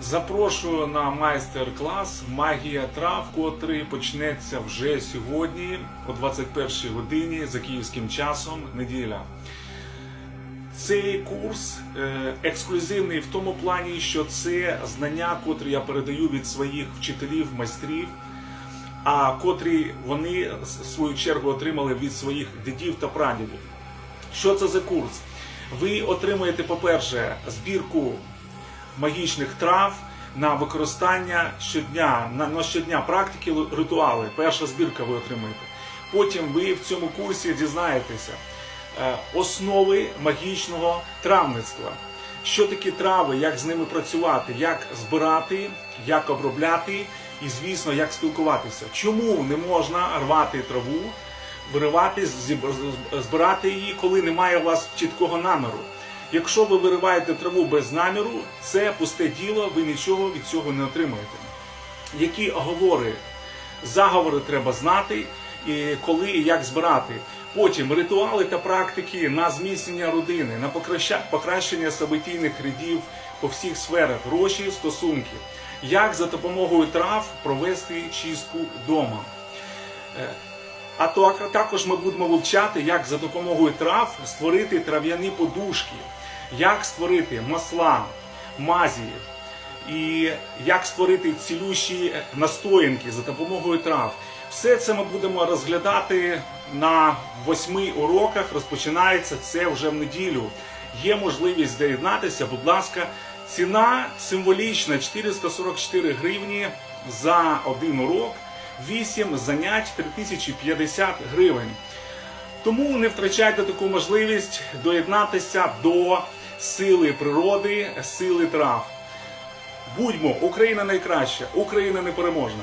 Запрошую на майстер-клас Магія трав, котрий почнеться вже сьогодні о 21 годині за київським часом неділя. Цей курс е, ексклюзивний в тому плані, що це знання, котрі я передаю від своїх вчителів, майстрів, а котрі вони в свою чергу отримали від своїх дідів та прадідів. Що це за курс? Ви отримаєте, по-перше, збірку магічних трав на використання щодня, на, на щодня практики ритуали. Перша збірка ви отримаєте. Потім ви в цьому курсі дізнаєтеся е, основи магічного травництва. Що такі трави, як з ними працювати, як збирати, як обробляти і, звісно, як спілкуватися. Чому не можна рвати траву, виривати, збирати її, коли немає у вас чіткого наміру? Якщо ви вириваєте траву без наміру, це пусте діло, ви нічого від цього не отримаєте. Які оговори, заговори треба знати, і коли і як збирати. Потім ритуали та практики на зміцнення родини, на покращення событійних рядів по всіх сферах, гроші, стосунки, як за допомогою трав провести чистку вдома. Е, А то також ми будемо вивчати, як за допомогою трав створити трав'яні подушки, як створити масла, мазі, і як створити цілющі настоянки за допомогою трав. Все це ми будемо розглядати на восьми уроках. Розпочинається це вже в неділю. Є можливість доєднатися, будь ласка. Ціна символічна 444 гривні за один урок, 8 занять 3050 гривень. Тому не втрачайте таку можливість доєднатися до сили природи, сили трав. Будьмо, Україна найкраща, Україна непереможна.